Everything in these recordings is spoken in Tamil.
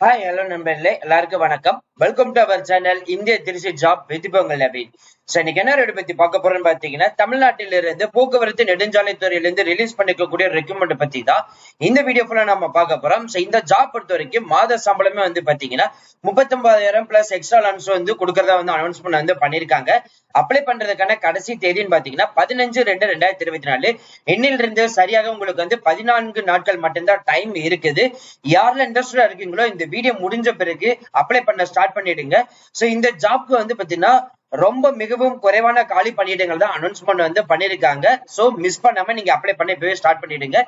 ஹாய் ஹலோ நண்பர்களே. எல்லாருக்கும் வணக்கம். வெல்கம் டு அவர் சேனல் இந்திய Trichy job with Pongal Naveen so இன்னைக்கு என்ன ரேட் பத்தி பார்க்க போறோம்னு பாத்தீங்கன்னா தமிழ்நாட்டிலிருந்து போக்குவரத்து நெடுஞ்சாலைத்துறையிலிருந்து ரிலீஸ் பண்ணிக்கக்கூடிய ரெக்யூமெண்ட் பத்தி தான் இந்த வீடியோ ஃபுல்லா நம்ம பார்க்க போறோம். சோ இந்த ஜாப் பொறுத்த வரைக்கும் மாத சம்பளமே வந்து பாத்தீங்கன்னா முப்பத்தொன்பதாயிரம் பிளஸ் எக்ஸ்ட்ரா லன்ஸ் வந்து கொடுக்கறதா வந்து அனௌன்ஸ்மெண்ட் வந்து பண்ணிருக்காங்க அப்ளை பண்றதுக்கான கடைசி தேதின்னு பாத்தீங்கன்னா பதினஞ்சு ரெண்டு ரெண்டாயிரத்தி இருபத்தி நாலு. இன்னிலிருந்து சரியாக உங்களுக்கு வந்து பதினான்கு நாட்கள் மட்டும்தான் டைம் இருக்குது. யாரெல்லாம் இன்ட்ரெஸ்டா இருக்கீங்களோ இந்த வீடியோ முடிஞ்ச பிறகு அப்ளை பண்ண ஸ்டார்ட் பண்ணிடுங்க. சோ இந்த ஜாப்க்கு வந்து பாத்தீங்கன்னா ரொம்ப மிகவும் குறைவான காலி பணியிடங்கள் தான் அனௌன்ஸ்மெண்ட் வந்து பண்ணிருக்காங்க. சோ மிஸ் பண்ணாம நீங்க அப்ளை பண்ணி இப்பவே ஸ்டார்ட் பண்ணிடுங்க.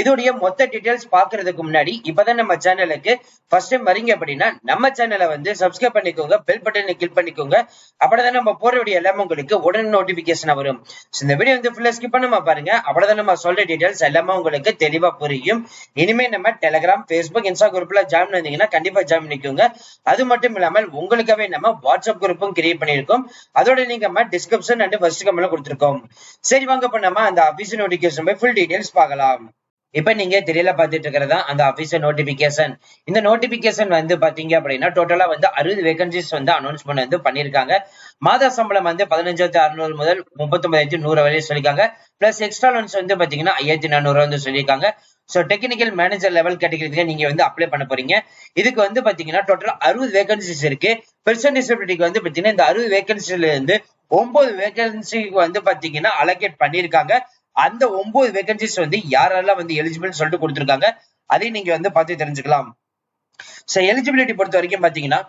இதோடைய மொத்த டீடைல்ஸ் பாக்குறதுக்கு முன்னாடி இப்பதான் நம்ம சேனலுக்கு ஃபர்ஸ்ட் டைம் வரீங்க அப்படின்னா நம்ம சேனலை வந்து சப்ஸ்கிரைப் பண்ணிக்கோங்க பெல் பட்டனை கிளிக் பண்ணிக்கோங்க. அப்படிதான் நம்ம போறவுடைய எல்லாமே உங்களுக்கு உடனே நோட்டிபிகேஷன் வரும். இந்த வீடியோ வந்து ஃபுல்லா ஸ்கிப் பண்ணாம பாருங்க. அப்படிதான் நம்ம சொல்ற டீடைல்ஸ் எல்லாமே உங்களுக்கு தெளிவா புரியும். இனிமே நம்ம டெலிகிராம் ஃபேஸ்புக் இன்ஸ்டா குரூப்ல ஜாயின் பண்ணீங்கன்னா கண்டிப்பா ஜாயின் பண்ணிக்கோங்க. அது மட்டும் இல்லாமல் உங்களுக்காகவே நம்ம வாட்ஸ்அப் குரூப்பும் கிரியேட் பண்ணியிருக்கோம். அதோட நீங்க நம்ம டிஸ்கிரிப்ஷன் அண்ட் ஃபர்ஸ்ட் கமெண்ட்ல கொடுத்துருக்கோம். சரி வாங்க இப்ப நம்ம அந்த அபிஷன் நோட்டிபிகேஷன் போய் ஃபுல் டீடைல்ஸ் பார்க்கலாம். இப்ப நீங்க தெரியல பாத்துட்டு இருக்கிறதா அந்த அபிஷியல் நோட்டிபிகேஷன் இந்த நோட்டிபிகேஷன் வந்து பாத்தீங்க அப்படின்னா டோட்டலா வந்து அறுபது வேகன்சிஸ் வந்து அனௌன்ஸ்மெண்ட் வந்து பண்ணிருக்காங்க மாத சம்பளம் வந்து பதினஞ்சாயிரத்தி அறுநூறு முதல் முப்பத்தி ஒன்பதாயிரத்தி நூறு வரையும் சொல்லியிருக்காங்க. பிளஸ் எக்ஸ்ட்ரா லோன்ஸ் வந்து பாத்தீங்கன்னா ஐயாயிரத்தி நானூறு வந்து சொல்லியிருக்காங்க. ஸோ டெக்னிக்கல் மேனேஜர் லெவல் கேட்டகரிக்கு நீங்க வந்து அப்ளை பண்ண போறீங்க. இதுக்கு வந்து பாத்தீங்கன்னா டோட்டல் அறுபது வேகன்சிஸ் இருக்கு. பெர்சன் டிசபிலிட்டிக்கு வந்து பாத்தீங்கன்னா இந்த அறுபது வேகன்சில இருந்து ஒன்பது வேகன்சிக்கு வந்து பாத்தீங்கன்னா அலோகேட் பண்ணிருக்காங்க. அந்த ஒன்பது வேகன்சிஸ் வந்து யாரெல்லாம் வந்து எலிஜிபிள் சொல்லிட்டு கொடுத்துருக்காங்க அதையும் நீங்க வந்து பார்த்து தெரிஞ்சுக்கலாம். ஸோ எலிஜிபிலிட்டி பொறுத்த வரைக்கும் பாத்தீங்கன்னா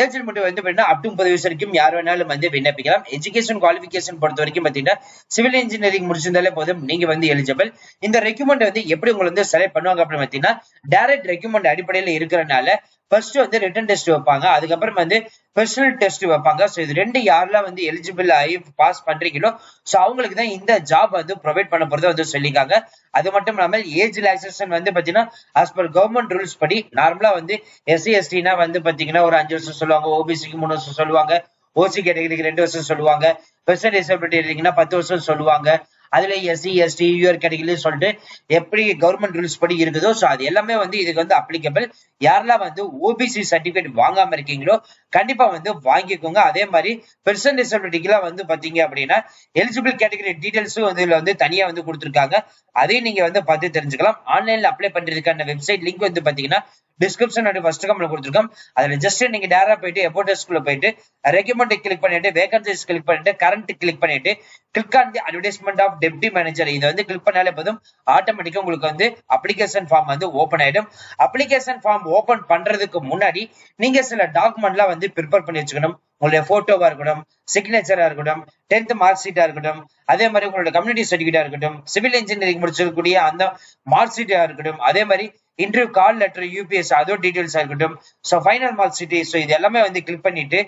ஏஜென்ட் மட்டும் வந்து பார்த்தீங்கன்னா அப் டு முப்பது வயசு வரைக்கும் யார் வேணாலும் வந்து விண்ணப்பிக்கலாம். எஜுகேஷன் குவாலிஃபிகேஷன் பொறுத்த வரைக்கும் பார்த்தீங்கன்னா சிவில் இன்ஜினியரிங் முடிச்சிருந்தாலே போதும். நீங்க வந்து எலிஜிபிள் இந்த ரெக்யூமெண்ட் வந்து எப்படி உங்களை வந்து செலக்ட் பண்ணுவாங்க அப்படின்னு பார்த்தீங்கன்னா டைரக்ட் ரெக்யூமெண்ட் அடிப்படையில் இருக்கிறனால ஃபர்ஸ்ட் வந்து ரிட்டன் டெஸ்ட் வைப்பாங்க. அதுக்கப்புறம் வந்து பெர்சனல் டெஸ்ட் வைப்பாங்க. ஸோ இது ரெண்டு யாரெல்லாம் வந்து எலிஜிபிள் ஆகி பாஸ் பண்றீங்களோ ஸோ அவங்களுக்கு தான் இந்த ஜாப் வந்து ப்ரொவைட் பண்ண போறதை வந்து சொல்லியிருக்காங்க. அது மட்டும் இல்லாமல் ஏஜ் ரிலாக்ஸேஷன் வந்து பாத்தீங்கன்னா ஆஸ் பர் கவர்மெண்ட் ரூல்ஸ் படி நார்மலா வந்து எஸ்சி எஸ்டினா வந்து பாத்தீங்கன்னா ஒரு அஞ்சு வருஷம் சொல்லுவாங்க ஓபிசிக்கு மூணு வருஷம் சொல்லுவாங்க ஓசி கேட்டகரிக்கு ரெண்டு வருஷம் சொல்லுவாங்க பெர்சன் டிசபிலிட்டி இருந்தீங்கன்னா பத்து வருஷம் சொல்லுவாங்க. அதுல எஸ்சி எஸ்டி யூஆர் கேட்டகரி சொல்லிட்டு எப்படி கவர்மெண்ட் ரூல்ஸ் படி இருக்குதோ ஸோ அது எல்லாமே வந்து இதுக்கு வந்து அப்ளிகபிள் யாரெல்லாம் வந்து ஓபிசி சர்டிபிகேட் வாங்காம இருக்கீங்களோ கண்டிப்பா வந்து வாங்கிக்கோங்க. அதே மாதிரி பெர்சன் டிசபிலிட்டிக்குலாம் வந்து பாத்தீங்க அப்படின்னா எலிஜிபிள் கேட்டகரி டீடைல்ஸும் வந்து இதுல வந்து தனியா வந்து கொடுத்துருக்காங்க. அதையும் நீங்க வந்து பார்த்து தெரிஞ்சுக்கலாம். ஆன்லைன்ல அப்ளை பண்றதுக்கான வெப்சைட் லிங்க் வந்து பாத்தீங்கன்னா டிஸ்கிரிப்ஷன் ஃபர்ஸ்ட் கமெண்ட் கொடுத்துருக்கோம். அதுல ஜஸ்ட் நீங்க டேரா போயிட்டு எப்போட்டஸ்குள்ள போயிட்டு ரெக்கமெண்ட் கிளிக் பண்ணிட்டு வேகன்சிஸ் கிளிக் பண்ணிட்டு கரண்ட் கிளிக் பண்ணிட்டு click on the advertisement of deputy manager இதை வந்து கிளிக் பண்ணாலே போதும். ஆட்டோமேட்டிக்கா உங்களுக்கு வந்து அப்ளிகேஷன் ஃபார்ம் வந்து ஓப்பன் ஆயிடும். அப்ளிகேஷன் ஃபார்ம் ஓப்பன் பண்றதுக்கு முன்னாடி நீங்க சில டாக்குமெண்ட்லாம் வந்து ப்ரிப்பேர் பண்ணி வச்சுக்கணும். உங்களுடைய போட்டோவா இருக்கட்டும் சிக்னேச்சரா இருக்கட்டும் டென்த் மார்க் ஷீட்டா இருக்கட்டும் அதே மாதிரி உங்களோட கம்யூனிட்டி சர்டிஃபிகேட்டா இருக்கட்டும் சிவில் இன்ஜினியரிங் முடிச்சிருக்கக்கூடிய அந்த மார்க் ஷீட்டா இருக்கட்டும் அதே மாதிரி இன்டர்வியூ கால் லெட்டர் யூபிஎஸ் அதோ டீடைல்ஸா இருக்கட்டும். So final mark sheet so இது எல்லாமே வந்து கிளிக் பண்ணிட்டு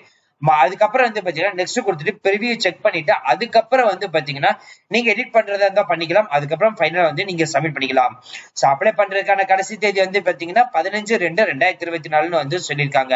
அதுக்கப்புறம் வந்து பாத்தீங்கன்னா நெக்ஸ்ட் கொடுத்துட்டு பெரிய செக் பண்ணிட்டு அதுக்கப்புறம் வந்து பாத்தீங்கன்னா நீங்க எடிட் பண்றதா இருந்தா பண்ணிக்கலாம். அதுக்கப்புறம் ஃபைனலா வந்து நீங்க சப்மிட் பண்ணிக்கலாம். சோ அப்ளை பண்றதுக்கான கடைசி தேதி வந்து பாத்தீங்கன்னா பதினஞ்சு ரெண்டு ரெண்டாயிரத்தி இருபத்தி நாலுன்னு வந்து சொல்லியிருக்காங்க.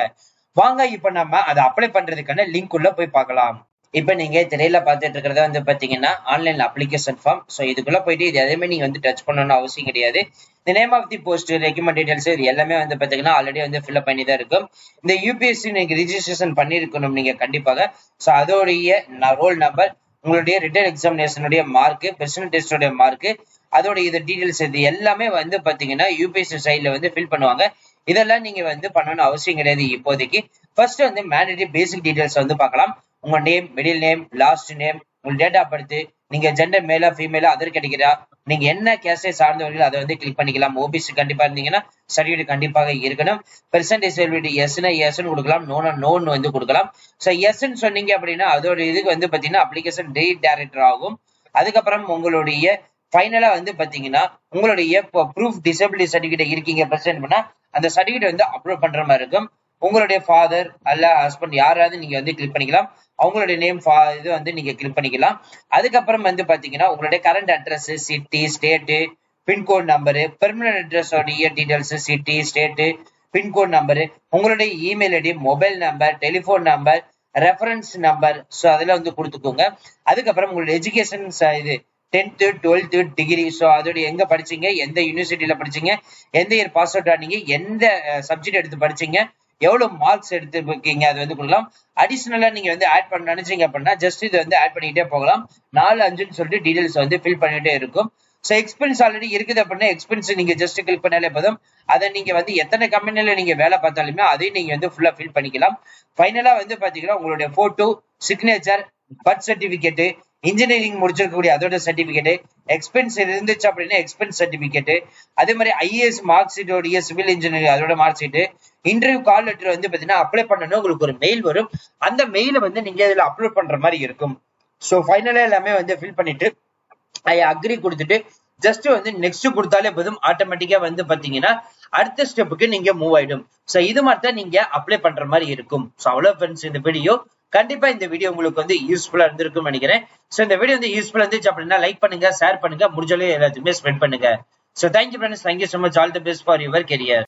வாங்க இப்ப நம்ம அதை அப்ளை பண்றதுக்கான லிங்க் உள்ள போய் பார்க்கலாம். இப்ப நீங்க திரையில பாத்துட்டு இருக்கிறத வந்து பாத்தீங்கன்னா ஆன்லைன் அப்ளிகேஷன் ஃபார்ம் ஸோ இதுக்குள்ள போயிட்டு இது எதுவுமே நீங்க வந்து டச் பண்ணணும்னு அவசியம் கிடையாது. இந்த name of the post recommend details இது எல்லாமே வந்து பாத்தீங்கன்னா ஆல்ரெடி வந்து ஃபில்அப் பண்ணி தான் இருக்கும். இந்த யூபிஎஸ்சி நீங்க ரிஜிஸ்ட்ரேஷன் பண்ணிருக்கணும் நீங்க கண்டிப்பாக. ஸோ அதோடைய ரோல் நம்பர் உங்களுடைய ரிட்டர்ன் எக்ஸாமினேஷனுடைய மார்க் பெர்சனல் டெஸ்டோடைய மார்க் அதோட இது டீடைல்ஸ் இது எல்லாமே வந்து பாத்தீங்கன்னா யூபிஎஸ்சி சைட்ல வந்து ஃபில் பண்ணுவாங்க. இதெல்லாம் நீங்க வந்து பண்ணணும்னு அவசியம் கிடையாது இப்போதைக்கு. ஃபர்ஸ்ட் வந்து மேண்டேட்டரி பேசிக் டீடைல்ஸ் வந்து பார்க்கலாம். உங்க name middle name last name உங்க டேட் ஆஃப் பர்த் நீங்க ஜெண்டர் மேலா ஃபீமேலா அதர் கிடைக்கிறா நீங்க என்ன கேஸை சார்ந்தவர்கள் அதை வந்து கிளிக் பண்ணிக்கலாம். ஓபிசி கண்டிப்பா இருந்தீங்கன்னா சர்டிஃபிகேட் கண்டிப்பாக இருக்கணும். பெர்சன்டேஜ் டிசபிலிட்டி எஸ்னா எஸ்ன்னு கொடுக்கலாம். நோனா நோன்னு வந்து கொடுக்கலாம். ஸோ எஸ்ன்னு சொன்னீங்க அப்படின்னா அதோட இதுக்கு வந்து பாத்தீங்கன்னா அப்ளிகேஷன் டேட் டேரக்டர் ஆகும். அதுக்கப்புறம் உங்களுடைய ஃபைனலா வந்து பாத்தீங்கன்னா உங்களுடைய ப்ரூஃப் டிசபிலிட்டி சர்டிஃபிகேட் இருக்கீங்க பிரசன்ட் பண்ணா அந்த சர்டிஃபிகேட் வந்து அப்லோட் பண்ற மாதிரி இருக்கும். உங்களுடைய ஃபாதர் அல்ல ஹஸ்பண்ட் யாராவது நீங்க வந்து கிளிக் பண்ணிக்கலாம். அவங்களுடைய நேம் இது வந்து நீங்க கிளிக் பண்ணிக்கலாம். அதுக்கப்புறம் வந்து பாத்தீங்கன்னா உங்களுடைய current address city state pin code number permanent address உடைய details city state pin code number உங்களுடைய email ID mobile number telephone number reference number so அதெல்லாம் வந்து கொடுத்துக்கோங்க. அதுக்கப்புறம் உங்களுடைய எஜுகேஷன் இது டென்த்து டுவெல்த்து டிகிரி ஸோ அதோட எங்கே படிச்சீங்க? எந்த யூனிவர்சிட்டியில் படிச்சீங்க? எந்த இயர் பாஸ் அவுட் ஆனீங்க? எந்த சப்ஜெக்ட் எடுத்து படிச்சீங்க? எவ்வளோ மார்க்ஸ் எடுத்து இருக்கீங்க அது வந்து கொடுக்கலாம். அடிஷ்னலாக நீங்கள் வந்து ஆட் பண்ண நினைச்சீங்க அப்படின்னா ஜஸ்ட் இது வந்து ஆட் பண்ணிக்கிட்டே போகலாம். நாலு அஞ்சுன்னு சொல்லிட்டு டீடைல்ஸ் வந்து ஃபில் பண்ணிகிட்டே இருக்கும். ஸோ எக்ஸ்பென்ஸ் ஆல்ரெடி இருக்குது அப்படின்னா எக்ஸ்பென்ஸ் நீங்கள் ஜஸ்ட் கிளிக் பண்ணாலே போதும். அதை நீங்கள் வந்து எத்தனை கம்பெனியில் நீங்கள் வேலை பார்த்தாலுமே அதையும் நீங்கள் வந்து ஃபுல்லாக ஃபில் பண்ணிக்கலாம். ஃபைனலாக வந்து பார்த்தீங்கன்னா உங்களுடைய photo signature birth certificate engineering முடிச்சிருக்கக்கூடிய அதோட சர்டிபிகேட் எக்ஸ்பென்ஸ் இருந்துச்சு அப்படின்னா எக்ஸ்பென்ஸ் சர்டிபிகேட் அதே மாதிரி ஐஏஎஸ் மார்க் ஷீட்டோடைய சிவில் இன்ஜினியரிங் அதோட mark sheet interview call letter வந்து பாத்தீங்கன்னா அப்ளை பண்ணணும் உங்களுக்கு ஒரு மெயில் வரும். அந்த மெயில வந்து நீங்க இதுல அப்லோட் பண்ற மாதிரி இருக்கும். ஸோ ஃபைனலா எல்லாமே வந்து ஃபில் பண்ணிட்டு ஐ அக்ரி கொடுத்துட்டு ஜஸ்ட் வந்து நெக்ஸ்ட் கொடுத்தாலே போதும். ஆட்டோமேட்டிக்கா வந்து பாத்தீங்கன்னா அடுத்த ஸ்டெப்புக்கு நீங்க மூவ் ஆயிடும். ஸோ இது மாதிரி தான் நீங்க அப்ளை பண்ற மாதிரி இருக்கும். ஸோ அவ்வளோ ஃப்ரெண்ட்ஸ் இந்த வீடியோ கண்டிப்பா இந்த வீடியோ உங்களுக்கு வந்து யூஸ்ஃபுல்லா இருந்திருக்கும் நினைக்கிறேன். சோ இந்த வீடியோ வந்து யூஸ்ஃபுல்லா இருந்துச்சு அப்படின்னா லைக் பண்ணுங்க ஷேர் பண்ணுங்க முடிஞ்சாலே எல்லாத்துக்குமே ஸ்ப்ரெட் பண்ணுங்க. So thank you friends thank you so much all the best for your career